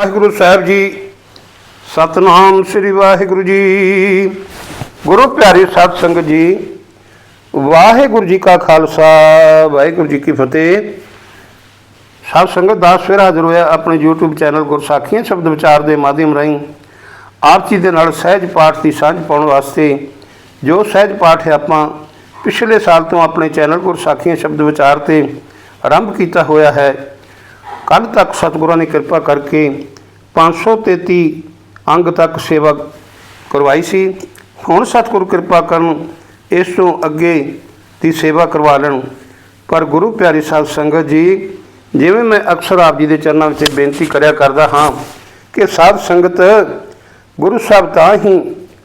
ਵਾਹਿਗੁਰੂ ਸਾਹਿਬ ਜੀ, ਸਤਨਾਮ ਸ੍ਰੀ ਵਾਹਿਗੁਰੂ ਜੀ। ਗੁਰੂ ਪਿਆਰੀ ਸਤ ਸੰਗਤ ਜੀ, ਵਾਹਿਗੁਰੂ ਜੀ ਕਾ ਖਾਲਸਾ, ਵਾਹਿਗੁਰੂ ਜੀ ਕੀ ਫਤਿਹ। ਸਤ ਸੰਗਤ ਦਾ ਸਵੇਰ ਹਾਜ਼ਰ ਹੋਇਆ ਆਪਣੇ YouTube ਚੈਨਲ ਗੁਰਸਾਖੀਆਂ ਸ਼ਬਦ ਵਿਚਾਰ ਦੇ ਮਾਧਿਅਮ ਰਾਹੀਂ। ਆਪ ਜੀ ਦੇ ਨਾਲ ਸਹਿਜ ਪਾਠ ਦੀ ਸਾਂਝ ਪਾਉਣ ਵਾਸਤੇ ਜੋ ਸਹਿਜ ਪਾਠ ਹੈ ਆਪਾਂ ਪਿਛਲੇ ਸਾਲ ਤੋਂ ਆਪਣੇ ਚੈਨਲ ਗੁਰਸਾਖੀਆਂ ਸ਼ਬਦ ਵਿਚਾਰ ਤੇ ਆਰੰਭ ਕੀਤਾ ਹੋਇਆ ਹੈ। ਕੱਲ ਤੱਕ ਸਤਿਗੁਰਾਂ ਨੇ ਕਿਰਪਾ ਕਰਕੇ 533 ਅੰਗ ਤੱਕ ਸੇਵਾ ਕਰਵਾਈ ਸੀ। ਹੁਣ ਸਤਿਗੁਰੂ ਕਿਰਪਾ ਕਰਨ ਇਸ ਤੋਂ ਅੱਗੇ ਦੀ ਸੇਵਾ ਕਰਵਾ ਲੈਣ। ਪਰ ਗੁਰੂ ਪਿਆਰੀ ਸਾਧ ਸੰਗਤ ਜੀ, ਜਿਵੇਂ ਮੈਂ ਅਕਸਰ ਆਪ ਜੀ ਦੇ ਚਰਨਾਂ ਵਿੱਚ ਬੇਨਤੀ ਕਰਿਆ ਕਰਦਾ ਹਾਂ ਕਿ ਸਾਧ ਸੰਗਤ ਗੁਰੂ ਸਾਹਿਬ ਤਾਂ ਹੀ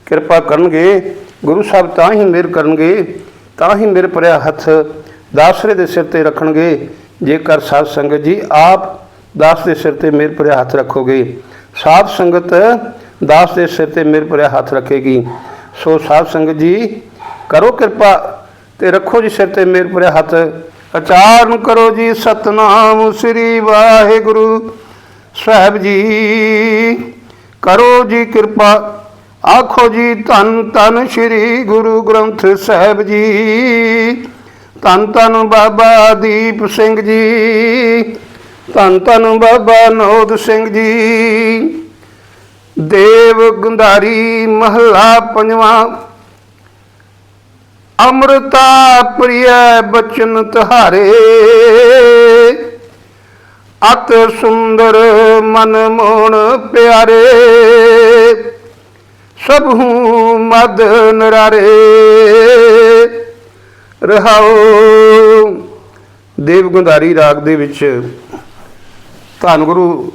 ਕਿਰਪਾ ਕਰਨਗੇ, ਗੁਰੂ ਸਾਹਿਬ ਤਾਂ ਹੀ ਮਿਹਰ ਕਰਨਗੇ, ਤਾਂ ਹੀ ਮੇਰੇ ਪਰਿਆ ਹੱਥ ਦਾਸਰੇ ਦੇ ਸਿਰ ਤੇ ਰੱਖਣਗੇ ਜੇਕਰ ਸਾਧ ਸੰਗਤ ਜੀ ਆਪ ਦਾਸ ਦੇ ਸਿਰ ਤੇ ਮੇਰ ਭਰਿਆ ਹੱਥ ਰੱਖੋਗੇ, ਸਾਧ ਸੰਗਤ ਦਾਸ ਦੇ ਸਿਰ ਤੇ ਮੇਰ ਭਰਿਆ ਹੱਥ ਰੱਖੇਗੀ, ਸੋ ਸਾਧ ਸੰਗਤ ਜੀ ਕਰੋ ਕਿਰਪਾ ਤੇ ਰੱਖੋ ਜੀ ਸਿਰ ਤੇ ਮੇਰ ਭਰਿਆ ਹੱਥ। ਉਚਾਰਨ ਕਰੋ ਜੀ ਸਤਨਾਮ ਸ੍ਰੀ ਵਾਹਿਗੁਰੂ ਸਾਹਿਬ ਜੀ। ਕਰੋ ਜੀ ਕਿਰਪਾ, ਆਖੋ ਜੀ ਧੰਨ ਧੰਨ ਸ੍ਰੀ ਗੁਰੂ ਗ੍ਰੰਥ ਸਾਹਿਬ ਜੀ। ਧੰਨ ਧੰਨ ਬਾਬਾ ਦੀਪ ਸਿੰਘ ਜੀ। ਧੰਨ ਧੰਨ ਬਾਬਾ ਨੋਦ ਸਿੰਘ ਜੀ। ਦੇਵ ਗੁੰਦਾਰੀ ਮਹਲਾ ਪੰਜਵਾਂ। ਅੰਮ੍ਰਿਤਾ ਪ੍ਰਿਯ ਬਚਨ ਤੁਹਾਰੇ। ਅਤ ਸੁੰਦਰ ਮਨ ਮੋਹਣ ਪਿਆਰੇ। ਸਭ ਹੂੰ ਮਦ ਨਰਾਰੇ। ਰਹਾਓ। ਦੇਵ ਗੁੰਦਾਰੀ ਰਾਗ ਦੇ ਵਿੱਚ ਧੰਨ ਗੁਰੂ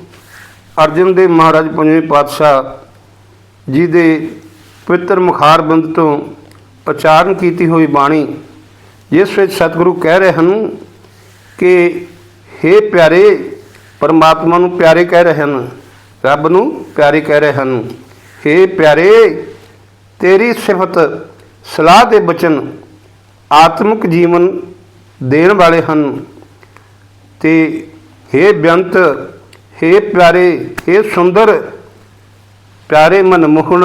ਅਰਜਨ ਦੇਵ ਮਹਾਰਾਜ ਪੰਜਵੇਂ ਪਾਤਸ਼ਾਹ ਜੀ ਦੇ ਪਵਿੱਤਰ ਮੁਖਾਰਬੰਦ ਤੋਂ ਉਚਾਰਨ ਕੀਤੀ ਹੋਈ ਬਾਣੀ, ਜਿਸ ਵਿੱਚ ਸਤਿਗੁਰੂ ਕਹਿ ਰਹੇ ਹਨ ਕਿ हे ਪਿਆਰੇ ਪਰਮਾਤਮਾ ਨੂੰ ਪਿਆਰੇ ਕਹਿ ਰਹੇ ਹਨ, ਰੱਬ ਨੂੰ ਪਿਆਰੇ ਕਹਿ ਰਹੇ ਹਨ। हे ਪਿਆਰੇ, ਤੇਰੀ ਸਿਫਤ ਸਲਾਹ ਦੇ ਬਚਨ ਆਤਮਿਕ ਜੀਵਨ ਦੇਣ ਵਾਲੇ ਹਨ ਤੇ हे ਬੇਅੰਤ हे ਪਿਆਰੇ हे ਸੁੰਦਰ ਪਿਆਰੇ ਮਨਮੋਹਣ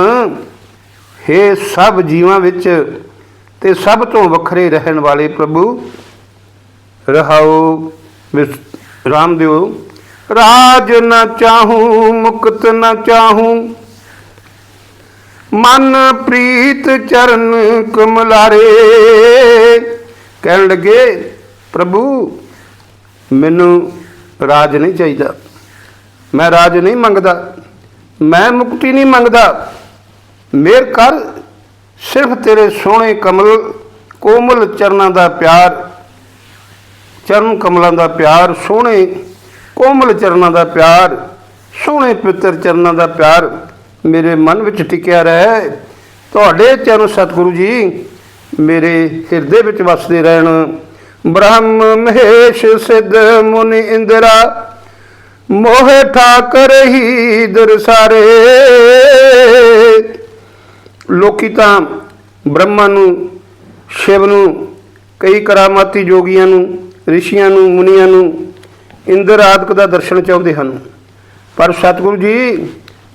हे ਸਭ ਜੀਵਾਂ ਵਿੱਚ ਤੇ ਸਭ ਤੋਂ ਵੱਖਰੇ ਰਹਿਣ ਵਾਲੇ ਪ੍ਰਭੂ ਰਹਾਓ ਵਿਸ- ਰਾਮਦੇਵ ਰਾਜ ਨ ਚਾਹੂੰ ਮੁਕਤ ਨ ਚਾਹੂੰ ਮਨ ਪ੍ਰੀਤ ਚਰਨ ਕਮਲਾਰੇ ਕਹਿਣ ਲੱਗੇ, ਪ੍ਰਭੂ, ਮੈਨੂੰ ਰਾਜ ਨਹੀਂ ਚਾਹੀਦਾ। ਮੈਂ ਰਾਜ ਨਹੀਂ ਮੰਗਦਾ। ਮੈਂ ਮੁਕਤੀ ਨਹੀਂ ਮੰਗਦਾ। ਮੇਰ ਕਰ ਸਿਰਫ ਤੇਰੇ ਸੋਹਣੇ ਕਮਲ, ਕੋਮਲ ਚਰਨਾਂ ਦਾ ਪਿਆਰ, ਚਰਨ ਕਮਲਾਂ ਦਾ ਪਿਆਰ, ਸੋਹਣੇ ਕੋਮਲ ਚਰਨਾਂ ਦਾ ਪਿਆਰ, ਸੋਹਣੇ ਪਿੱਤਰ ਚਰਨਾਂ ਦਾ ਪਿਆਰ ਮੇਰੇ ਮਨ ਵਿੱਚ ਟਿਕਿਆ ਰਹੇ। ਤੁਹਾਡੇ ਚਰਨ ਸਤਿਗੁਰੂ ਜੀ ਮੇਰੇ ਹਿਰਦੇ ਵਿੱਚ ਵਸਦੇ ਰਹਿਣ। ਬ੍ਰਹਮ ਮਹੇਸ਼ ਸਿੱਧ ਮੁਨੀ ਇੰਦਰਾ, ਮੋਹਿ ਠਾਕਰ ਹੀ ਦਰਸਾਰੇ ਲੋਕੀ ਤਾਂ ਬ੍ਰਹਮਾ ਨੂੰ, ਸ਼ਿਵ ਨੂੰ, ਕਈ ਕਰਾਮਾਤੀ ਜੋਗੀਆਂ ਨੂੰ, ਰਿਸ਼ੀਆਂ ਨੂੰ, ਮੁਨੀਆਂ ਨੂੰ, ਇੰਦਰ ਆਦਿਕ ਦਾ ਦਰਸ਼ਨ ਚਾਹੁੰਦੇ ਹਨ। ਪਰ ਸਤਿਗੁਰੂ ਜੀ,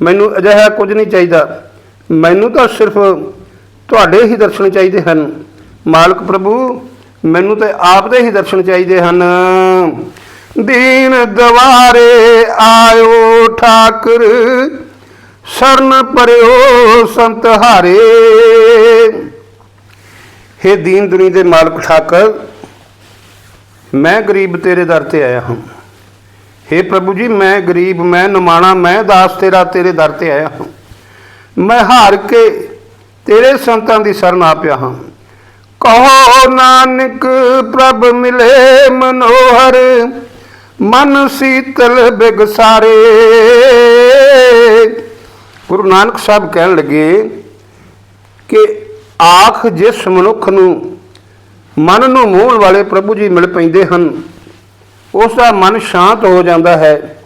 ਮੈਨੂੰ ਅਜਿਹਾ ਕੁਝ ਨਹੀਂ ਚਾਹੀਦਾ। ਮੈਨੂੰ ਤਾਂ ਸਿਰਫ ਤੁਹਾਡੇ ਹੀ ਦਰਸ਼ਨ ਚਾਹੀਦੇ ਹਨ। ਮਾਲਕ ਪ੍ਰਭੂ, ਮੈਨੂੰ ਤਾਂ ਆਪ ਦੇ ਹੀ ਦਰਸ਼ਨ ਚਾਹੀਦੇ ਹਨ। ਦੀਨ ਦਵਾਰੇ ਆਇਓ ਠਾਕਰ, ਸਰਨ ਪਰਿਓ ਸੰਤ ਹਾਰੇ। ਹੇ ਦੀਨ ਦੁਨੀ ਦੇ ਮਾਲਕ ਠਾਕਰ, ਮੈਂ ਗਰੀਬ ਤੇਰੇ ਦਰ ਤੇ ਆਇਆ ਹਾਂ। ਹੇ ਪ੍ਰਭੂ ਜੀ, ਮੈਂ ਗਰੀਬ, ਮੈਂ ਨਮਾਣਾ, ਮੈਂ ਦਾਸ ਤੇਰਾ ਤੇਰੇ ਦਰ ਤੇ ਆਇਆ ਹਾਂ। ਮੈਂ ਹਾਰ ਕੇ ਤੇਰੇ ਸੰਤਾਂ ਦੀ ਸ਼ਰਨ ਆ ਪਿਆ ਹਾਂ। ਕਹੋ ਨਾਨਕ, ਪ੍ਰਭ ਮਿਲੇ ਮਨੋਹਰ, ਮਨ ਸੀਤਲ ਬਿਗਸਾਰੇ। ਗੁਰੂ ਨਾਨਕ ਸਾਹਿਬ ਕਹਿਣ ਲੱਗੇ ਕਿ ਆਖ ਜਿਸ ਮਨੁੱਖ ਨੂੰ ਮਨ ਨੂੰ ਮੋਹਣ ਵਾਲੇ ਪ੍ਰਭੂ ਜੀ ਮਿਲ ਪੈਂਦੇ ਹਨ ਉਸ ਦਾ ਮਨ ਸ਼ਾਂਤ ਹੋ ਜਾਂਦਾ ਹੈ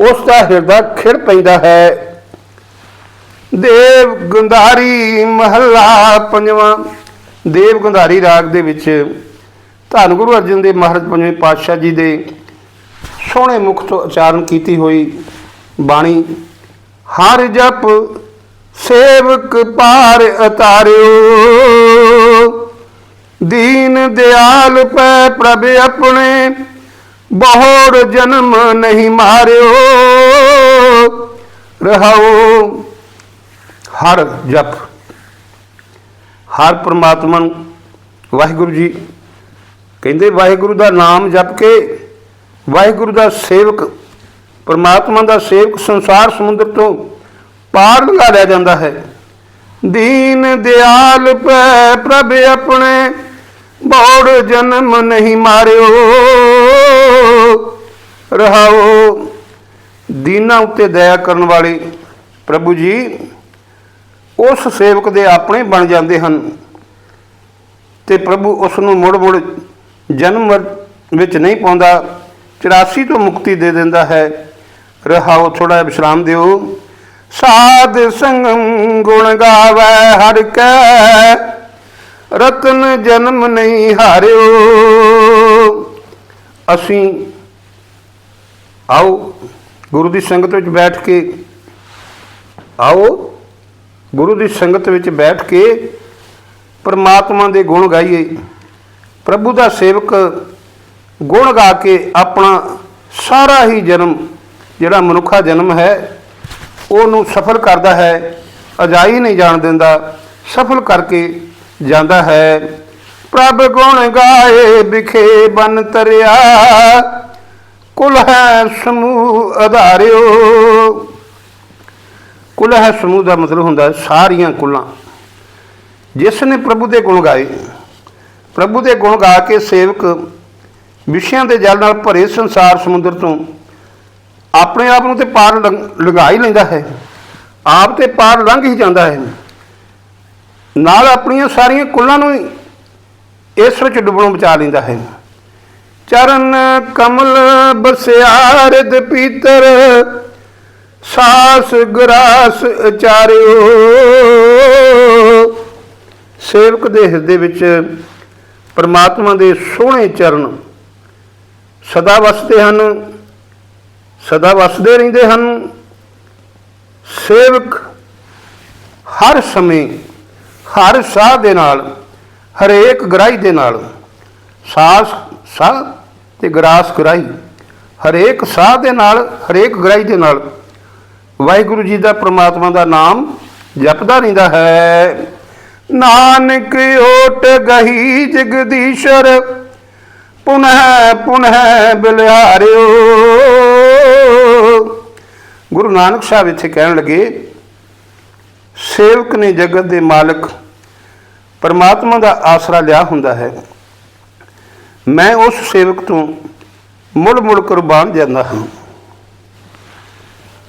ਉਸ ਦਾ ਹਿਰਦਾ ਖਿੜ ਪੈਂਦਾ ਹੈ। ਦੇਵ ਗੁੰਧਾਰੀ ਮਹੱਲਾ ਪੰਜਵਾਂ। ਦੇਵ ਗੁੰਧਾਰੀ ਰਾਗ ਦੇ ਵਿੱਚ ਧੰਨ ਗੁਰੂ ਅਰਜਨ ਦੇਵ ਮਹਾਰਾਜ ਪੰਜਵੇਂ ਪਾਤਸ਼ਾਹ ਜੀ ਦੇ ਸੋਹਣੇ ਮੁਖ ਤੋਂ ਉਚਾਰਨ ਕੀਤੀ ਹੋਈ ਬਾਣੀ, ਹਰ ਜਪ ਸੇਵਕ ਪਾਰ ਅਤਾਰਿਓ ਦੀਨ ਦਿਆਲ ਪੈ ਪ੍ਰਭ ਆਪਣੇ, ਬਹੁੜ ਜਨਮ ਨਹੀਂ ਮਾਰਿਓ। ਰਹਾਓ ਹਰ ਜਪ, ਹਰ ਪ੍ਰਮਾਤਮਾ ਨੂੰ ਵਾਹਿਗੁਰੂ ਜੀ ਕਹਿੰਦੇ, ਵਾਹਿਗੁਰੂ ਦਾ ਨਾਮ ਜਪ ਕੇ ਵਾਹਿਗੁਰੂ ਦਾ ਸੇਵਕ, ਪਰਮਾਤਮਾ ਦਾ ਸੇਵਕ ਸੰਸਾਰ ਸਮੁੰਦਰ ਤੋਂ ਪਾਰ ਲੰਘਾ ਲਿਆ ਜਾਂਦਾ ਹੈ। ਦੀਨ ਦਿਆਲ ਪੈ ਪ੍ਰਭ ਆਪਣੇ, ਬੋੜ ਜਨਮ ਨਹੀਂ ਮਾਰਿਓ। ਰਹਾਓ, ਦੀਨਾਂ ਉੱਤੇ ਦਇਆ ਕਰਨ ਵਾਲੇ ਪ੍ਰਭੂ ਜੀ ਉਸ ਸੇਵਕ ਦੇ ਆਪਣੇ ਬਣ ਜਾਂਦੇ ਹਨ। ਤੇ ਪ੍ਰਭੂ ਉਸ ਨੂੰ ਮੁੜ ਮੁੜ ਜਨਮ ਵਿੱਚ ਨਹੀਂ ਪਾਉਂਦਾ 84 ਤੋਂ ਮੁਕਤੀ ਦੇ ਦਿੰਦਾ ਹੈ। ਰਹਾਓ ਥੋੜਾ ਜਿਹਾ ਵਿਸ਼ਰਾਮ ਦਿਓ। ਸਾਧ ਸੰਗਮ ਗੁਣ ਗਾਵੇ ਹਰ ਕੈ, ਰਤਨ ਜਨਮ ਨਹੀਂ ਹਾਰਿਓ। ਅਸੀਂ ਆਓ, ਗੁਰੂ ਦੀ ਸੰਗਤ ਵਿੱਚ ਬੈਠ ਕੇ ਆਓ। ਗੁਰੂ ਦੀ ਸੰਗਤ ਵਿੱਚ ਬੈਠ ਕੇ ਪਰਮਾਤਮਾ ਦੇ ਗੁਣ ਗਾਈਏ। ਪ੍ਰਭੂ ਦਾ ਸੇਵਕ ਗੁਣ ਗਾ ਕੇ ਆਪਣਾ ਸਾਰਾ ਹੀ ਜਨਮ, ਜਿਹੜਾ ਮਨੁੱਖਾ ਜਨਮ ਹੈ, ਉਹਨੂੰ ਸਫਲ ਕਰਦਾ ਹੈ, ਅਜਾਈ ਨਹੀਂ ਜਾਣ ਦਿੰਦਾ, ਸਫਲ ਕਰਕੇ ਜਾਂਦਾ ਹੈ। ਪ੍ਰਭ ਗੁਣ ਗਾਏ, ਵਿਖੇ ਬਨ ਤਰਿਆ, ਕੁਲ ਹੈ ਸਮੂਹ ਆਧਾਰਿਓ ਕੁੱਲ ਹੈ ਸਮੂਹ ਦਾ ਮਤਲਬ ਹੁੰਦਾ ਸਾਰੀਆਂ ਕੁੱਲਾਂ। ਜਿਸ ਨੇ ਪ੍ਰਭੂ ਦੇ ਗੁਣ ਗਾਏ, ਪ੍ਰਭੂ ਦੇ ਗੁਣ ਗਾ ਕੇ ਸੇਵਕ ਵਿਸ਼ਿਆਂ ਦੇ ਜਲ ਨਾਲ ਭਰੇ ਸੰਸਾਰ ਸਮੁੰਦਰ ਤੋਂ ਆਪਣੇ ਆਪ ਨੂੰ ਤੇ ਪਾਰ ਲੰਘ- ਲੰਘਾ ਹੀ ਲੈਂਦਾ ਹੈ। ਆਪ ਤੇ ਪਾਰ ਲੰਘ ਹੀ ਜਾਂਦਾ ਹੈ। ਨਾਲ ਆਪਣੀਆਂ ਸਾਰੀਆਂ ਕੁੱਲਾਂ ਨੂੰ ਹੀ ਇਸ ਵਿੱਚ ਡੁੱਬਣੋਂ ਬਚਾ ਲੈਂਦਾ ਹੈ। ਚਰਨ ਕਮਲ ਬਸਿਆ ਰਿਦ ਪੀਤਰ ਸਾਸ ਗਰਾਸ ਅਚਾਰਿਓ ਸੇਵਕ ਦੇ ਹਿਰਦੇ ਵਿੱਚ ਪਰਮਾਤਮਾ ਦੇ ਸੋਹਣੇ ਚਰਨ ਸਦਾ ਵਸਦੇ ਹਨ, ਸਦਾ ਵਸਦੇ ਰਹਿੰਦੇ ਹਨ। ਸੇਵਕ ਹਰ ਸਮੇਂ, ਹਰ ਸਾਹ ਦੇ ਨਾਲ, ਹਰੇਕ ਗਰਾਈ ਦੇ ਨਾਲ, ਸਾਸ, ਸਾਹ ਤੇ ਗਰਾਸ ਗ੍ਰਾਹੀ, ਹਰੇਕ ਸਾਹ ਦੇ ਨਾਲ, ਹਰੇਕ ਗਰਾਈ ਦੇ ਨਾਲ ਵਾਹਿਗੁਰੂ ਜੀ ਦਾ ਪ੍ਰਮਾਤਮਾ ਦਾ ਨਾਮ ਜਪਦਾ ਰਹਿੰਦਾ ਹੈ। ਨਾਨਕ ਓਟ ਗਹੀ ਜਗਦੀਸ਼ਰ, ਪੁਨਹ ਪੁਨਹ ਬਿਲਿਹਾਰਿਓ ਗੁਰੂ ਨਾਨਕ ਸਾਹਿਬ ਇੱਥੇ ਕਹਿਣ ਲੱਗੇ, ਸੇਵਕ ਨੇ ਜਗਤ ਦੇ ਮਾਲਕ ਪਰਮਾਤਮਾ ਦਾ ਆਸਰਾ ਲਿਆ ਹੁੰਦਾ ਹੈ। ਮੈਂ ਉਸ ਸੇਵਕ ਤੋਂ ਮੁੜ ਮੁੜ ਕੁਰਬਾਨ ਜਾਂਦਾ ਹਾਂ।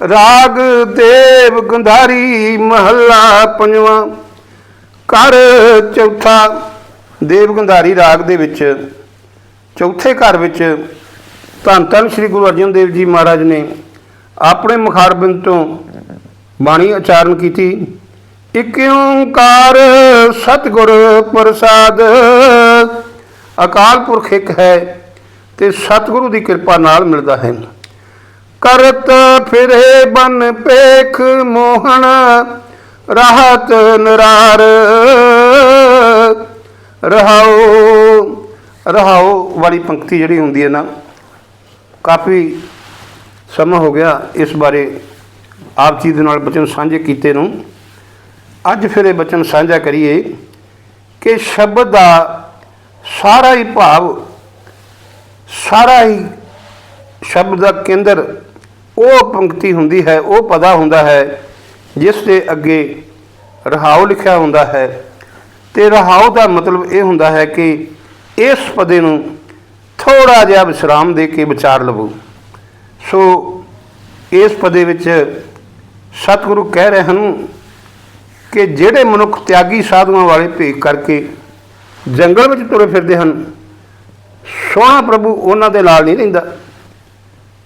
ਰਾਗ ਦੇਵ ਗੰਧਾਰੀ ਮਹੱਲਾ ਪੰਜਵਾਂ। ਘਰ ਚੌਥਾ। ਦੇਵ ਗੰਧਾਰੀ ਰਾਗ ਦੇ ਵਿੱਚ, ਚੌਥੇ ਘਰ ਵਿੱਚ ਧੰਨ ਧੰਨ ਸ੍ਰੀ ਗੁਰੂ ਅਰਜਨ ਦੇਵ ਜੀ ਮਹਾਰਾਜ ਨੇ ਆਪਣੇ ਮੁਖਾਰਬਿੰਦ ਤੋਂ ਬਾਣੀ ਉਚਾਰਨ ਕੀਤੀ। ਇਕ ਓੰਕਾਰ ਸਤਿਗੁਰ ਪ੍ਰਸਾਦ। ਅਕਾਲ ਪੁਰਖ ਇੱਕ ਹੈ ਤੇ ਸਤਿਗੁਰੂ ਦੀ ਕਿਰਪਾ ਨਾਲ ਮਿਲਦਾ ਹੈ। ਕਰਤ ਫਿਰੇ ਬਨ ਪੇਖ ਮੋਹਣ, ਰਾਹਤ ਨਰਾਰ। ਰਹਾਓ ਰਹਾਓ ਵਾਲੀ ਪੰਕਤੀ ਜਿਹੜੀ ਹੁੰਦੀ ਹੈ ਨਾ, ਕਾਫੀ ਸਮਾਂ ਹੋ ਗਿਆ ਇਸ ਬਾਰੇ ਆਪ ਜੀ ਦੇ ਨਾਲ ਬਚਨ ਸਾਂਝੇ ਕੀਤੇ ਨੂੰ। ਅੱਜ ਫਿਰ ਇਹ ਬਚਨ ਸਾਂਝਾ ਕਰੀਏ ਕਿ ਸ਼ਬਦ ਦਾ ਸਾਰਾ ਹੀ ਭਾਵ, ਸਾਰਾ ਹੀ ਸ਼ਬਦ ਦਾ ਕੇਂਦਰ ਉਹ ਪੰਕਤੀ ਹੁੰਦੀ ਹੈ, ਉਹ ਪਦਾ ਹੁੰਦਾ ਹੈ, ਜਿਸ ਦੇ ਅੱਗੇ ਰਹਾਉ ਲਿਖਿਆ ਹੁੰਦਾ ਹੈ। ਤੇ ਰਹਾਉ ਦਾ ਮਤਲਬ ਇਹ ਹੁੰਦਾ ਹੈ ਕਿ ਇਸ ਪਦੇ ਨੂੰ ਥੋੜਾ ਜਿਹਾ ਵਿਸਰਾਮ ਦੇ ਕੇ ਵਿਚਾਰ ਲਵੋ। ਸੋ ਇਸ ਪਦੇ ਵਿੱਚ ਸਤਿਗੁਰੂ ਕਹਿ ਰਹੇ ਹਨ ਕਿ ਜਿਹੜੇ ਮਨੁੱਖ ਤਿਆਗੀ ਸਾਧੂਆਂ ਵਾਲੇ ਭੇਖ ਕਰਕੇ ਜੰਗਲ ਵਿੱਚ ਤੁਰੇ ਫਿਰਦੇ ਹਨ ਸੋਹਣਾ ਪ੍ਰਭੂ ਉਹਨਾਂ ਦੇ ਨਾਲ ਨਹੀਂ ਰਹਿੰਦਾ।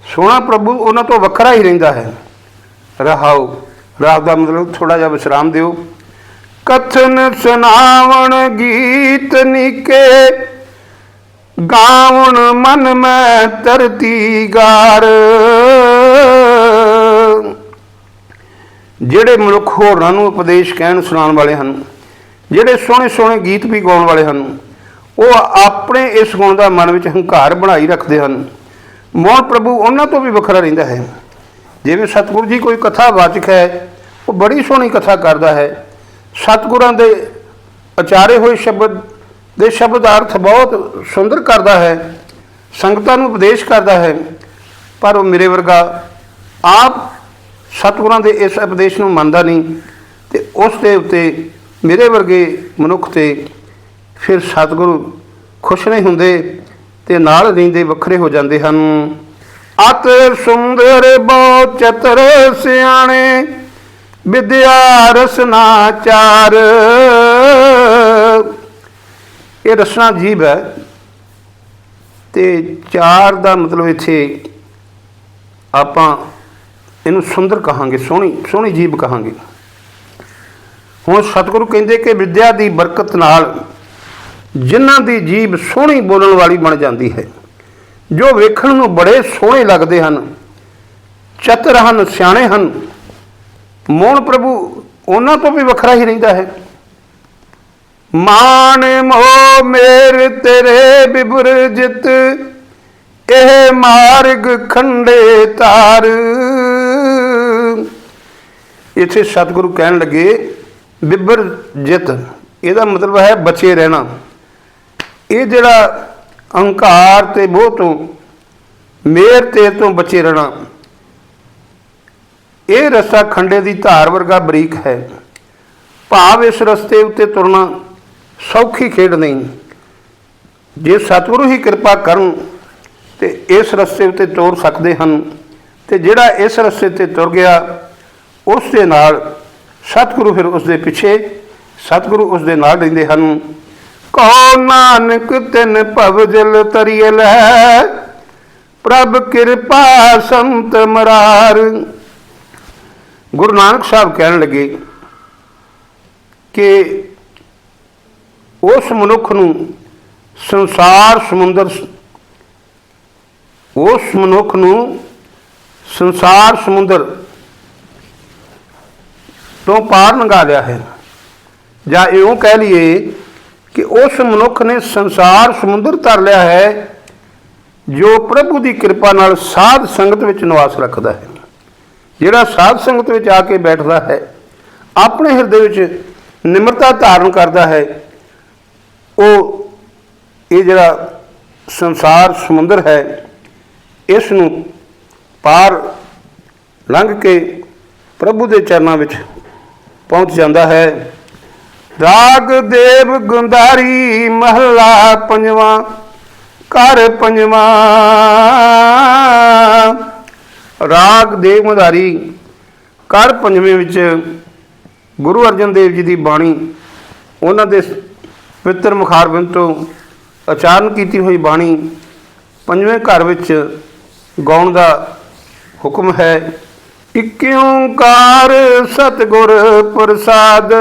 ਸੋਹਣਾ ਪ੍ਰਭੂ ਉਹਨਾਂ ਤੋਂ ਵੱਖਰਾ ਹੀ ਰਹਿੰਦਾ ਹੈ। ਰਹਾਉ ਰਾਹ ਦਾ ਮਤਲਬ ਥੋੜਾ ਜਿਹਾ ਵਿਸਰਾਮ ਦਿਓ। ਕਥਨ ਸੁਨਾਵਣ ਗੀਤ ਨਿਕੇ, ਗਾਵਣ ਮਨ ਮੈਂ ਤਰਤੀ ਗਾਰ ਜਿਹੜੇ ਮਨੁੱਖ ਹੋਰਾਂ ਨੂੰ ਉਪਦੇਸ਼ ਕਹਿਣ, ਸੁਣਾਉਣ ਵਾਲੇ ਹਨ, ਜਿਹੜੇ ਸੋਹਣੇ ਸੋਹਣੇ ਗੀਤ ਵੀ ਗਾਉਣ ਵਾਲੇ ਹਨ, ਉਹ ਆਪਣੇ ਇਸ ਗੁਣ ਦਾ ਮਨ ਵਿੱਚ ਹੰਕਾਰ ਬਣਾਈ ਰੱਖਦੇ ਹਨ। ਮੋਹਨ ਪ੍ਰਭੂ ਉਹਨਾਂ ਤੋਂ ਵੀ ਵੱਖਰਾ ਰਹਿੰਦਾ ਹੈ। ਜਿਵੇਂ ਸਤਿਗੁਰੂ ਜੀ ਕੋਈ ਕਥਾ ਵਾਚਕ ਹੈ, ਉਹ ਬੜੀ ਸੋਹਣੀ ਕਥਾ ਕਰਦਾ ਹੈ। ਸਤਿਗੁਰਾਂ ਦੇ ਉਚਾਰੇ ਹੋਏ ਸ਼ਬਦ ਦੇ ਸ਼ਬਦ ਅਰਥ ਬਹੁਤ ਸੁੰਦਰ ਕਰਦਾ ਹੈ, ਸੰਗਤਾਂ ਨੂੰ ਉਪਦੇਸ਼ ਕਰਦਾ ਹੈ। ਪਰ ਉਹ ਮੇਰੇ ਵਰਗਾ ਆਪ ਸਤਿਗੁਰਾਂ ਦੇ ਇਸ ਉਪਦੇਸ਼ ਨੂੰ ਮੰਨਦਾ ਨਹੀਂ ਤੇ ਉਸ ਦੇ ਉੱਤੇ ਮੇਰੇ ਵਰਗੇ ਮਨੁੱਖ ਤੇ ਫਿਰ ਸਤਿਗੁਰੂ ਖੁਸ਼ ਨਹੀਂ ਹੁੰਦੇ। ਤੇ ਨਾਲ ਰਹਿੰਦੇ ਵੱਖਰੇ ਹੋ ਜਾਂਦੇ ਹਨ। ਅਤ ਸੁੰਦਰ ਬਹੁ ਚਤਰ ਸਿਆਣੇ, ਵਿਦਿਆ ਰਸਨਾ ਚਾਰ ਇਹ ਰਸਨਾ ਜੀਵ ਹੈ ਤੇ ਚਾਰ ਦਾ ਮਤਲਬ ਇੱਥੇ ਆਪਾਂ ਇਹਨੂੰ ਸੁੰਦਰ ਕਹਾਂਗੇ, ਸੋਹਣੀ ਸੋਹਣੀ ਜੀਬ ਕਹਾਂਗੇ। ਹੁਣ ਸਤਿਗੁਰੂ ਕਹਿੰਦੇ ਕਿ ਵਿਦਿਆ ਦੀ ਬਰਕਤ ਨਾਲ ਜਿਨ੍ਹਾਂ ਦੀ ਜੀਬ ਸੋਹਣੀ ਬੋਲਣ ਵਾਲੀ ਬਣ ਜਾਂਦੀ ਹੈ। ਜੋ ਵੇਖਣ ਨੂੰ ਬੜੇ ਸੋਹਣੇ ਲੱਗਦੇ ਹਨ, ਚਤਰ ਹਨ, ਸਿਆਣੇ ਹਨ। ਮੋਹਨ ਪ੍ਰਭੂ ਉਹਨਾਂ ਤੋਂ ਵੀ ਵੱਖਰਾ ਹੀ ਰਹਿੰਦਾ ਹੈ। ਮਾਨ ਮੋਹ ਮੇਰ ਤੇਰੇ ਬਿਬਰ ਇਹ ਮਾਰਗ ਖੰਡੇ ਤਾਰ। ਇੱਥੇ ਸਤਿਗੁਰੂ ਕਹਿਣ ਲੱਗੇ, ਬਿਬਰ ਜਿਤ, ਇਹਦਾ ਮਤਲਬ ਹੈ ਬਚੇ ਰਹਿਣਾ। ਇਹ ਜਿਹੜਾ ਅਹੰਕਾਰ ਤੇ ਮੋਹ ਤੋਂ, ਮੇਰ ਤੇ ਤੋਂ ਬਚੇ ਰਹਿਣਾ, ਇਹ ਰਸਤਾ ਖੰਡੇ ਦੀ ਧਾਰ ਵਰਗਾ ਬਰੀਕ ਹੈ। ਭਾਵ ਇਸ ਰਸਤੇ ਉੱਤੇ ਤੁਰਨਾ ਸੌਖੀ ਖੇਡ ਨਹੀਂ। ਜੇ ਸਤਿਗੁਰੂ ਹੀ ਕਿਰਪਾ ਕਰਨ ਤੇ ਇਸ ਰਸਤੇ ਉੱਤੇ ਤੁਰ ਸਕਦੇ ਹਨ, ਤੇ ਜਿਹੜਾ ਇਸ ਰਸਤੇ ਤੇ ਤੁਰ ਗਿਆ, ਉਸ ਦੇ ਨਾਲ ਸਤਿਗੁਰੂ ਫਿਰ ਉਸ ਦੇ ਪਿੱਛੇ, ਸਤਿਗੁਰੂ ਉਸ ਦੇ ਨਾਲ ਰਹਿੰਦੇ ਹਨ। ਕਹੋ ਨਾਨਕ ਤਿਨ ਭਵ ਜਲ ਤਰੀਲ ਹੈ ਪ੍ਰਭ ਕਿਰਪਾ ਸੰਤ ਮਰਾਰ। ਗੁਰੂ ਨਾਨਕ ਸਾਹਿਬ ਕਹਿਣ ਲੱਗੇ ਕਿ ਉਸ ਮਨੁੱਖ ਨੂੰ ਸੰਸਾਰ ਸਮੁੰਦਰ ਉਸ ਮਨੁੱਖ ਨੂੰ ਸੰਸਾਰ ਸਮੁੰਦਰ ਤੋਂ ਪਾਰ ਲੰਘਾ ਲਿਆ ਹੈ। ਜਾਂ ਇਉਂ ਕਹਿ ਲਈਏ ਕਿ ਉਸ ਮਨੁੱਖ ਨੇ ਸੰਸਾਰ ਸਮੁੰਦਰ ਤਰ ਲਿਆ ਹੈ, ਜੋ ਪ੍ਰਭੂ ਦੀ ਕਿਰਪਾ ਨਾਲ ਸਾਧ ਸੰਗਤ ਵਿੱਚ ਨਿਵਾਸ ਰੱਖਦਾ ਹੈ। ਜਿਹੜਾ ਸਾਧ ਸੰਗਤ ਵਿੱਚ ਆ ਕੇ ਬੈਠਦਾ ਹੈ, ਆਪਣੇ ਹਿਰਦੇ ਵਿੱਚ ਨਿਮਰਤਾ ਧਾਰਨ ਕਰਦਾ ਹੈ, ਉਹ ਇਹ ਜਿਹੜਾ ਸੰਸਾਰ ਸਮੁੰਦਰ ਹੈ, ਇਸ ਨੂੰ ਪਾਰ ਲੰਘ ਕੇ ਪ੍ਰਭੂ ਦੇ ਚਰਨਾਂ ਵਿੱਚ ਪਹੁੰਚ ਜਾਂਦਾ ਹੈ। ਰਾਗ ਦੇਵ ਗੁੰਦਾਰੀ ਮਹਲਾ ਪੰਜਵਾਂ, ਘਰ ਪੰਜਵਾਂ। ਰਾਗ ਦੇਵ ਗੁੰਦਾਰੀ, ਘਰ ਪੰਜਵੇਂ ਵਿੱਚ ਗੁਰੂ ਅਰਜਨ ਦੇਵ ਜੀ ਦੀ ਬਾਣੀ, ਉਹਨਾਂ ਦੇ ਪਵਿੱਤਰ ਮੁਖਾਰਬਿੰਦ ਤੋਂ ਉਚਾਰਨ ਕੀਤੀ ਹੋਈ ਬਾਣੀ ਪੰਜਵੇਂ ਘਰ ਵਿੱਚ ਗਾਉਣ ਦਾ ਹੁਕਮ ਹੈ ਇਕ ਕਾਰ ਸਤਿਗੁਰ ਪ੍ਰਸਾਦ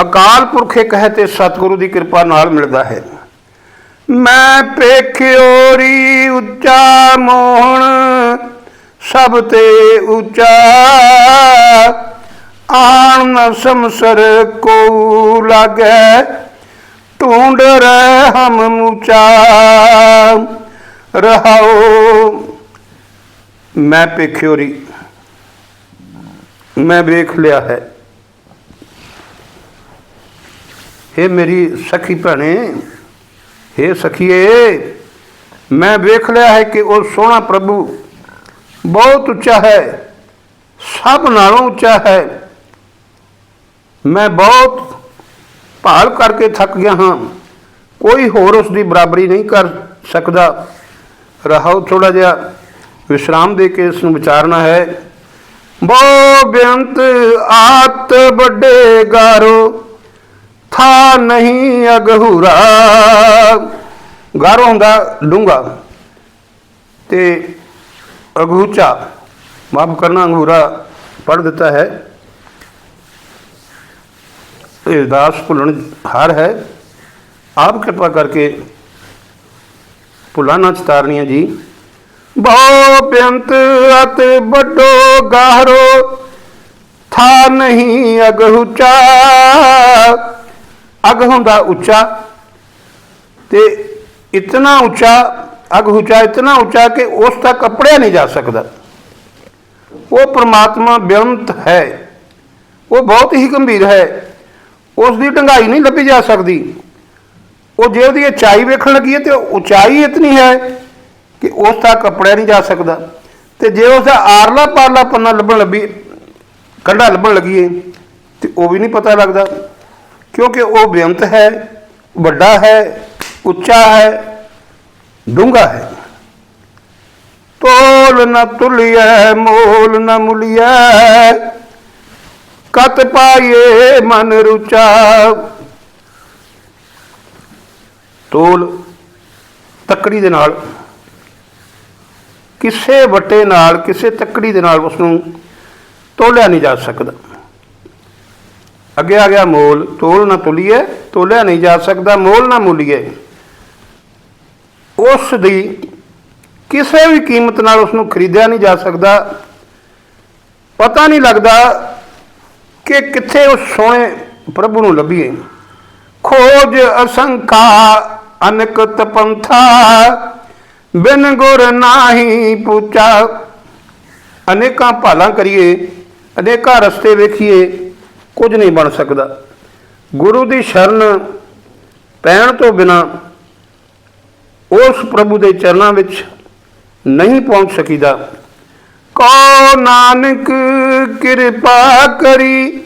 ਅਕਾਲ ਪੁਰਖ ਇੱਕ ਹੈ ਤੇ ਸਤਿਗੁਰੂ ਦੀ ਕਿਰਪਾ ਨਾਲ ਮਿਲਦਾ ਹੈ। ਮੈਂ ਪੇਖਿਓਰੀ ਉੱਚਾ ਮੋਹਣ, ਸਭ ਤੇ ਉੱਚਾ ਆਣ ਸਮਸਰ ਕੋ ਲਾਗੈ। ਢੂੰਡ ਰਹਿ ਹਮ ਮੁਚਾ ਰਹਾਓ ਮੈਂ ਪੇਖਿਓਰੀ ਮੈਂ ਵੇਖ ਲਿਆ ਹੈ। ਇਹ ਮੇਰੀ ਸਖੀ ਭੈਣੇ हे ਸਖੀਏ, ਮੈਂ ਵੇਖ ਲਿਆ ਹੈ ਕਿ ਉਹ ਸੋਹਣਾ ਪ੍ਰਭੂ ਬਹੁਤ ਉੱਚਾ ਹੈ, ਸਭ ਨਾਲੋਂ ਉੱਚਾ ਹੈ। ਮੈਂ ਬਹੁਤ ਭਾਲ ਕਰਕੇ ਥੱਕ ਗਿਆ ਹਾਂ, ਕੋਈ ਹੋਰ ਉਸ ਦੀ ਬਰਾਬਰੀ ਨਹੀਂ ਕਰ ਸਕਦਾ। ਰਹਾਓ ਥੋੜਾ ਜਿਹਾ ਵਿਸ਼ਰਾਮ ਦੇ ਕੇ ਇਸ ਨੂੰ ਵਿਚਾਰਨਾ ਹੈ। ਬੋ ਬੇਅੰਤ ਆਤ ਵੱਡੇ ਗਾਰੋ ਥਾ ਨਹੀਂ ਅਗਹੂਰਾ ਗਾਰੋ ਹੁੰਦਾ ਡੂੰਗਾ ਤੇ ਅਗੂਚਾ ਮਾਫ ਕਰਨਾ ਅੰਗੂਰਾ ਪੜ ਦਿੱਤਾ ਹੈ ਇਹ ਦਾਸ ਭੁੱਲਣ ਹਾਰ ਹੈ ਆਪ ਕਿਰਪਾ ਕਰਕੇ ਭੁੱਲਾਂ ਨਾ ਚਤਾਰਨੀਆਂ ਜੀ ਬਹੁ ਬੇਅੰਤ ਅਤ ਵੱਡੋ ਗਾਹਰੋ ਥਾ ਨਹੀਂ ਅਗ ਉੱਚਾ ਅਗ ਹੁੰਦਾ ਉੱਚਾ ਤੇ ਇਤਨਾ ਉੱਚਾ, ਅਗ ਉੱਚਾ, ਇਤਨਾ ਉੱਚਾ ਕਿ ਉਸ ਤੱਕ ਕੱਪੜਿਆ ਨਹੀਂ ਜਾ ਸਕਦਾ। ਉਹ ਪ੍ਰਮਾਤਮਾ ਬੇਅੰਤ ਹੈ। ਉਹ ਬਹੁਤ ਹੀ ਗੰਭੀਰ ਹੈ। ਉਸ ਦੀ ਢੰਗਾਈ ਨਹੀਂ ਲੱਭੀ ਜਾ ਸਕਦੀ। ਉਹ ਜੇ ਉਹਦੀ ਉਚਾਈ ਵੇਖਣ ਲੱਗੀ ਤੇ ਉਚਾਈ ਇਤਨੀ ਹੈ ਕਿ ਉਸ ਤੱਕ ਕੱਪੜਿਆ ਨਹੀਂ ਜਾ ਸਕਦਾ। ਤੇ ਜੇ ਉਸ ਦਾ ਆਰਲਾ ਪਾਰਲਾ ਪੰਨਾ ਲੱਭਣ ਲੱਭੀ, ਕੰਡਾ ਲੱਭਣ ਲੱਗੀਏ ਤੇ ਉਹ ਵੀ ਨਹੀਂ ਪਤਾ ਲੱਗਦਾ। ਕਿਉਂਕਿ ਉਹ ਬੇਅੰਤ ਹੈ, ਵੱਡਾ ਹੈ, ਉੱਚਾ ਹੈ, ਡੂੰਘਾ ਹੈ। ਤੋਲ ਨ ਤੁਲਿਐ, ਮੋਲ ਨ ਮੁਲਿਐ, ਕਤ ਪਾਈਏ ਮਨ ਰੁਚਾ। ਤੋਲ ਤੱਕੜੀ ਦੇ ਨਾਲ, ਕਿਸੇ ਵਟੇ ਨਾਲ, ਕਿਸੇ ਤੱਕੜੀ ਦੇ ਨਾਲ ਉਸ ਨੂੰ ਤੋਲਿਆ ਨਹੀਂ ਜਾ ਸਕਦਾ। ਅੱਗੇ ਆ ਗਿਆ ਮੋਲ, ਤੋਲ ਨਾ ਤੁਲੀਏ, ਤੋਲਿਆ ਨਹੀਂ ਜਾ ਸਕਦਾ, ਮੋਲ ਨਾ ਮੁਲੀਏ। ਉਸ ਦੀ ਕਿਸੇ ਵੀ ਕੀਮਤ ਨਾਲ ਉਸ ਨੂੰ ਖਰੀਦਿਆ ਨਹੀਂ ਜਾ ਸਕਦਾ। ਪਤਾ ਨਹੀਂ ਲੱਗਦਾ ਕਿ ਕਿੱਥੇ ਉਸ ਸੋਹਣੇ ਪ੍ਰਭੂ ਨੂੰ ਲੱਭੀਏ। ਖੋਜ ਅਸੰਖਾ ਅਨਕ ਤਪੰਥਾ ਬਿਨ ਗੁਰ ਨਾਹੀ ਪੂਚਾ ਅਨੇਕਾਂ ਭਾਲਾਂ ਕਰੀਏ, ਅਨੇਕਾਂ ਰਸਤੇ ਵੇਖੀਏ ਕੁਝ ਨਹੀਂ ਬਣ ਸਕਦਾ। ਗੁਰੂ ਦੀ ਸ਼ਰਨ ਪੈਣ ਤੋਂ ਬਿਨਾ ਉਸ ਪ੍ਰਭੂ ਦੇ ਚਰਨਾਂ ਵਿੱਚ ਨਹੀਂ ਪਹੁੰਚ ਸਕੀਦਾ। ਕੋ ਨਾਨਕ ਕਿਰਪਾ ਕਰੀ,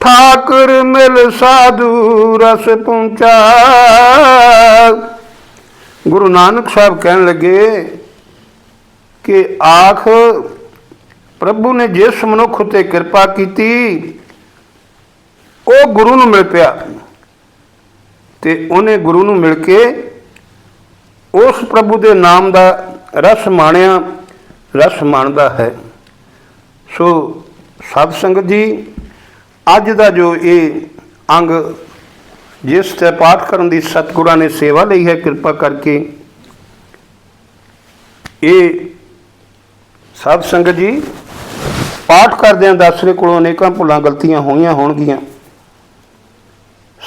ਠਾਕੁਰ ਮਿਲ ਸਾਧੂ ਰਸ ਪਹੁੰਚਾ। ਗੁਰੂ ਨਾਨਕ ਸਾਹਿਬ ਕਹਿਣ ਲੱਗੇ ਕਿ ਆਖ, ਪ੍ਰਭੂ ਨੇ ਜਿਸ ਮਨੁੱਖ ਉਤੇ ਕਿਰਪਾ ਕੀਤੀ ਉਹ ਗੁਰੂ ਨੂੰ ਮਿਲ ਪਿਆ। ਤੇ ਉਹਨੇ ਗੁਰੂ ਨੂੰ ਮਿਲ ਕੇ ਉਸ ਪ੍ਰਭੂ ਦੇ ਨਾਮ ਦਾ ਰਸ ਮਾਣਿਆ। ਰਸ ਮਾਣਦਾ ਹੈ। ਸੋ ਸਤ ਸੰਗਤ ਜੀ, ਅੱਜ ਦਾ ਜੋ ਇਹ ਅੰਗ ਜਿਸ ਤੇ ਪਾਠ ਕਰਨ ਦੀ ਸਤਿਗੁਰਾਂ ਨੇ ਸੇਵਾ ਲਈ ਹੈ, ਕਿਰਪਾ ਕਰਕੇ ਇਹ ਸਾਧ ਸੰਗਤ ਜੀ, ਪਾਠ ਕਰਦਿਆਂ ਦਸਰੇ ਕੋਲੋਂ ਅਨੇਕਾਂ ਭੁੱਲਾਂ ਗਲਤੀਆਂ ਹੋਈਆਂ ਹੋਣਗੀਆਂ।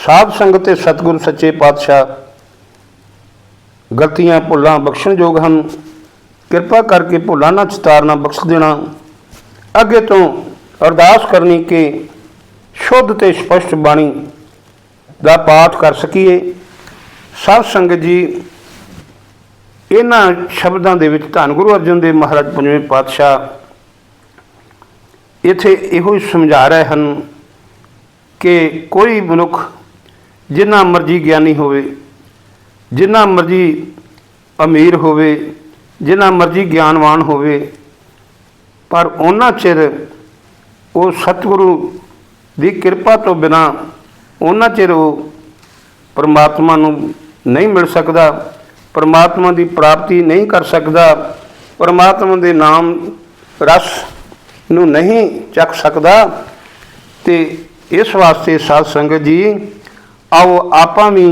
ਸਾਧ ਸੰਗਤ ਤੇ ਸਤਿਗੁਰ ਸੱਚੇ ਪਾਤਸ਼ਾਹ ਗਲਤੀਆਂ ਭੁੱਲਾਂ ਬਖਸ਼ਣਯੋਗ ਹਨ। ਕਿਰਪਾ ਕਰਕੇ ਭੁੱਲਾਂ ਨਾ ਚਿਤਾਰਨਾ ਬਖਸ਼ ਦੇਣਾ। ਅੱਗੇ ਤੋਂ ਅਰਦਾਸ ਕਰਨੀ ਕਿ ਸ਼ੁੱਧ ਤੇ ਸਪਸ਼ਟ ਬਾਣੀ ਦਾ ਪਾਠ ਕਰ ਸਕੀਏ। ਸਾਧ ਸੰਗਤ ਜੀ, ਇਹਨਾਂ ਸ਼ਬਦਾਂ ਦੇ ਵਿੱਚ ਧੰਨ ਗੁਰੂ ਅਰਜਨ ਦੇਵ ਮਹਾਰਾਜ ਪੰਜਵੇਂ ਪਾਤਸ਼ਾਹ ਇਥੇ ਇਹੋ ਹੀ ਸਮਝਾ ਰਹੇ ਹਨ ਕਿ ਕੋਈ ਮਨੁੱਖ ਜਿੰਨਾ ਮਰਜ਼ੀ ਗਿਆਨੀ ਹੋਵੇ, ਜਿੰਨਾ ਮਰਜ਼ੀ ਅਮੀਰ ਹੋਵੇ, ਜਿੰਨਾ ਮਰਜ਼ੀ ਗਿਆਨਵਾਨ ਹੋਵੇ, ਪਰ ਉਹਨਾਂ ਚਿਰ ਉਹ ਸਤਿਗੁਰੂ ਦੀ ਕਿਰਪਾ ਤੋਂ ਬਿਨਾ ਉਹਨਾਂ ਚਿਰ ਉਹ ਪਰਮਾਤਮਾ ਨੂੰ ਨਹੀਂ ਮਿਲ ਸਕਦਾ, ਪਰਮਾਤਮਾ ਦੀ ਪ੍ਰਾਪਤੀ ਨਹੀਂ ਕਰ ਸਕਦਾ, ਪਰਮਾਤਮਾ ਦੇ ਨਾਮ ਰਸ ਨੂੰ ਨਹੀਂ ਚੱਕ ਸਕਦਾ। ਤੇ ਇਸ ਵਾਸਤੇ ਸਾਧ ਸੰਗਤ ਜੀ ਆਓ ਆਪਾਂ ਵੀ,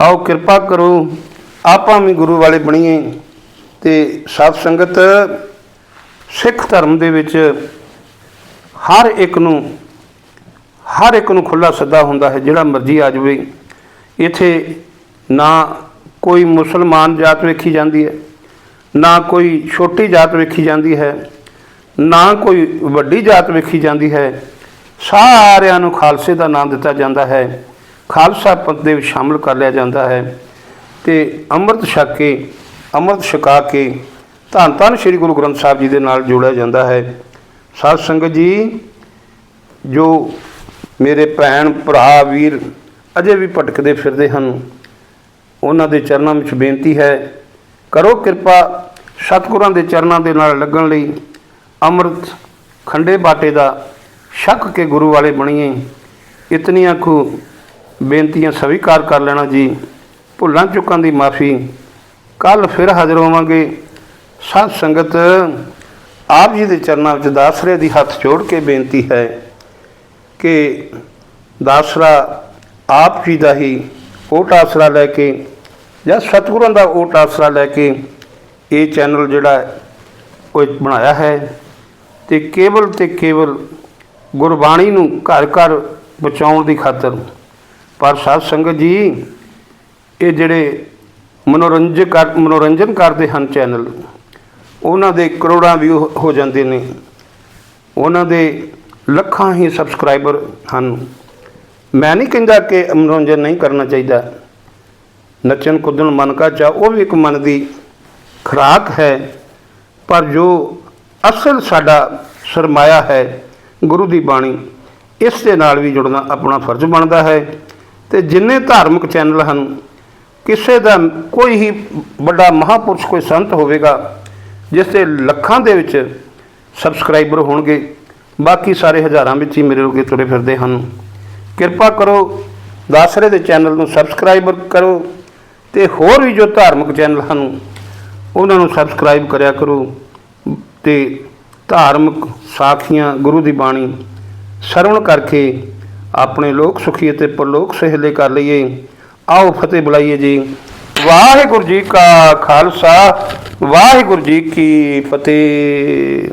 ਆਓ ਕਿਰਪਾ ਕਰੋ, ਆਪਾਂ ਵੀ ਗੁਰੂ ਵਾਲੇ ਬਣੀਏ। ਤੇ ਸਾਧ ਸੰਗਤ, ਸਿੱਖ ਧਰਮ ਦੇ ਵਿੱਚ ਹਰ ਇੱਕ ਨੂੰ, ਹਰ ਇੱਕ ਨੂੰ ਖੁੱਲਾ ਸੱਦਾ ਹੁੰਦਾ ਹੈ, ਜਿਹੜਾ ਮਰਜ਼ੀ ਆ ਜਾਵੇ। ਇੱਥੇ ਨਾ ਕੋਈ ਮੁਸਲਮਾਨ ਜਾਤ ਵੇਖੀ ਜਾਂਦੀ ਹੈ, ਨਾ ਕੋਈ ਛੋਟੀ ਜਾਤ ਵੇਖੀ ਜਾਂਦੀ ਹੈ, ਨਾ ਕੋਈ ਵੱਡੀ ਜਾਤ ਵੇਖੀ ਜਾਂਦੀ ਹੈ। ਸਾਰਿਆਂ ਨੂੰ ਖਾਲਸੇ ਦਾ ਨਾਮ ਦਿੱਤਾ ਜਾਂਦਾ ਹੈ। ਖਾਲਸਾ ਪੰਥ ਦੇ ਵਿੱਚ ਸ਼ਾਮਲ ਕਰ ਲਿਆ ਜਾਂਦਾ ਹੈ ਤੇ ਅੰਮ੍ਰਿਤ ਛਕ ਕੇ, ਅੰਮ੍ਰਿਤ ਛਕਾ ਕੇ ਧੰਨ ਧੰਨ ਸ੍ਰੀ ਗੁਰੂ ਗ੍ਰੰਥ ਸਾਹਿਬ ਜੀ ਦੇ ਨਾਲ ਜੋੜਿਆ ਜਾਂਦਾ ਹੈ। ਸਾਧ ਸੰਗਤ ਜੀ, ਜੋ ਮੇਰੇ ਭੈਣ, ਭਰਾ, ਵੀਰ ਅਜੇ ਵੀ ਭਟਕਦੇ ਫਿਰਦੇ ਹਨ, ਉਹਨਾਂ ਦੇ ਚਰਨਾਂ ਵਿੱਚ ਬੇਨਤੀ ਹੈ, ਕਰੋ ਕਿਰਪਾ ਸਤਿਗੁਰਾਂ ਦੇ ਚਰਨਾਂ ਦੇ ਨਾਲ ਲੱਗਣ ਲਈ ਅੰਮ੍ਰਿਤ ਖੰਡੇ ਬਾਟੇ ਦਾ ਛਕ ਕੇ ਗੁਰੂ ਵਾਲੇ ਬਣੀਏ। ਇਤਨੀਆਂ ਕੁ ਬੇਨਤੀਆਂ ਸਵੀਕਾਰ ਕਰ ਲੈਣਾ ਜੀ। ਭੁੱਲਾਂ ਚੁੱਕਾਂ ਦੀ ਮਾਫੀ। ਕੱਲ ਫਿਰ ਹਾਜ਼ਰ ਹੋਵਾਂਗੇ। ਸਾਧ ਸੰਗਤ, ਆਪ ਜੀ ਦੇ ਚਰਨਾਂ ਵਿੱਚ ਦਾਸਰੇ ਦੀ ਹੱਥ ਜੋੜ ਕੇ ਬੇਨਤੀ ਹੈ ਕਿ ਦਾਸਰਾ ਆਪ ਜੀ ਦਾ ਹੀ ਓਟ ਆਸਰਾ ਲੈ ਕੇ ਜਾਂ ਸਤਿਗੁਰਾਂ ਦਾ ਓਟ ਆਸਰਾ ਲੈ ਕੇ ਇਹ ਚੈਨਲ ਜਿਹੜਾ ਉਹ ਬਣਾਇਆ ਹੈ ਤੇ ਕੇਵਲ ਤੇ ਕੇਵਲ ਗੁਰਬਾਣੀ ਨੂੰ ਘਰ ਘਰ ਪਹੁੰਚਾਉਣ ਦੀ ਖਾਤਰ ਪਰ ਸਾਧ ਸੰਗਤ ਜੀ, ਇਹ ਜਿਹੜੇ ਮਨੋਰੰਜਨ ਕਰ, ਮਨੋਰੰਜਨ ਕਰਦੇ ਹਨ ਚੈਨਲ, ਉਹਨਾਂ ਦੇ ਕਰੋੜਾਂ ਵਿਊ ਹੋ ਜਾਂਦੇ ਨੇ। ਉਹਨਾਂ ਦੇ ਲੱਖਾਂ ਹੀ ਸਬਸਕ੍ਰਾਈਬਰ ਹਨ। ਮੈਂ ਨਹੀਂ ਕਹਿੰਦਾ ਕਿ ਮਨੋਰੰਜਨ ਨਹੀਂ ਕਰਨਾ ਚਾਹੀਦਾ। ਨੱਚਣ, ਕੁੱਦਣ ਮਨ ਕਾ ਚਾ ਉਹ ਵੀ ਇੱਕ ਮਨ ਦੀ ਖੁਰਾਕ ਹੈ। ਪਰ ਜੋ ਅਸਲ ਸਾਡਾ ਸਰਮਾਇਆ ਹੈ ਗੁਰੂ ਦੀ ਬਾਣੀ, ਇਸ ਦੇ ਨਾਲ ਵੀ ਜੁੜਨਾ ਆਪਣਾ ਫਰਜ਼ ਬਣਦਾ ਹੈ। ਤੇ ਜਿੰਨੇ ਧਾਰਮਿਕ ਚੈਨਲ ਹਨ, ਕਿਸੇ ਦਾ ਕੋਈ ਹੀ ਵੱਡਾ ਮਹਾਪੁਰਸ਼, ਕੋਈ ਸੰਤ ਹੋਵੇਗਾ, ਜਿਸ ਦੇ ਲੱਖਾਂ ਦੇ ਵਿੱਚ ਸਬਸਕ੍ਰਾਈਬਰ ਹੋਣਗੇ, ਬਾਕੀ ਸਾਰੇ ਹਜ਼ਾਰਾਂ ਵਿੱਚ ਹੀ ਮੇਰੇ ਲੋਕੇ ਤੁਰੇ ਫਿਰਦੇ ਹਨ। ਕਿਰਪਾ ਕਰੋ, ਦਾਸਰੇ ਦੇ ਚੈਨਲ ਨੂੰ ਸਬਸਕ੍ਰਾਈਬਰ ਕਰੋ, ਤੇ ਹੋਰ ਵੀ ਜੋ ਧਾਰਮਿਕ ਚੈਨਲ ਹਨ, ਉਹਨਾਂ ਨੂੰ ਸਬਸਕ੍ਰਾਈਬ ਕਰਿਆ ਕਰੋ, ਤੇ ਧਾਰਮਿਕ ਸਾਖੀਆਂ ਗੁਰੂ ਦੀ ਬਾਣੀ ਸਰਵਣ ਕਰਕੇ ਆਪਣੇ ਲੋਕ ਸੁਖੀ ਅਤੇ ਪਰਲੋਕ ਸਹਿਲੇ ਕਰ ਲਈਏ। ਆਓ ਫਤਿਹ ਬੁਲਾਈਏ ਜੀ। ਵਾਹਿਗੁਰੂ ਜੀ ਕਾ ਖਾਲਸਾ, ਵਾਹਿਗੁਰੂ ਜੀ ਕੀ ਫਤਿਹ।